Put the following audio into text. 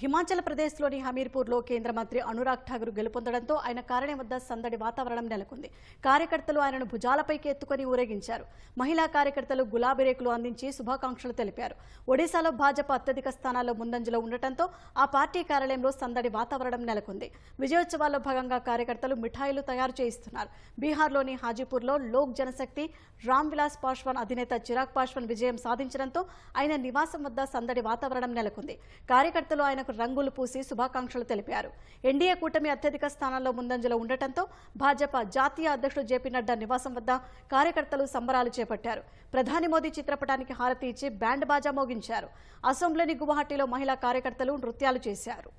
హిమాచల్ ప్రదేశ్లోని హమీర్పూర్లో కేంద్ర మంత్రి అనురాగ్ ఠాగూర్ గెలుపొందడంతో ఆయన కార్యాలయం వద్ద సందడి వాతావరణం నెలకొంది. కార్యకర్తలు ఆయనను భుజాలపైకి ఎత్తుకొని ఊరేగించారు. మహిళా కార్యకర్తలు గులాబీ రేకులు అందించి శుభాకాంక్షలు తెలిపారు. ఒడిశాలో భాజపా అత్యధిక స్థానాల్లో ముందంజలో ఉండటంతో ఆ పార్టీ కార్యాలయంలో సందడి వాతావరణం నెలకొంది. విజయోత్సవాల్లో భాగంగా కార్యకర్తలు మిఠాయిలు తయారు చేయిస్తున్నారు. బీహార్లోని హాజీపూర్లో లోక్ జనశక్తి రామ్ విలాస్ పాశ్వాన్ అధినేత చిరాగ్ పాశ్వాన్ విజయం సాధించడంతో ఆయన నివాసం వద్ద సందడి వాతావరణం నెలకొంది. కార్యకర్తలు ఆయన ప్రజలకు రంగులు పూసి శుభాకాంక్షలు తెలిపారు. ఎన్డీఏ కూటమి అత్యధిక స్థానాల్లో ముందంజలో ఉండటంతో భాజపా జాతీయ అధ్యక్షుడు జేపీ నడ్డా నివాసం వద్ద కార్యకర్తలు సంబరాలు చేపట్టారు. ప్రధాని మోదీ చిత్రపటానికి హారతి ఇచ్చి బ్యాండ్ బాజా మోగించారు. అసెంబ్లీని గువాహటిలో మహిళా కార్యకర్తలు నృత్యాలు చేశారు.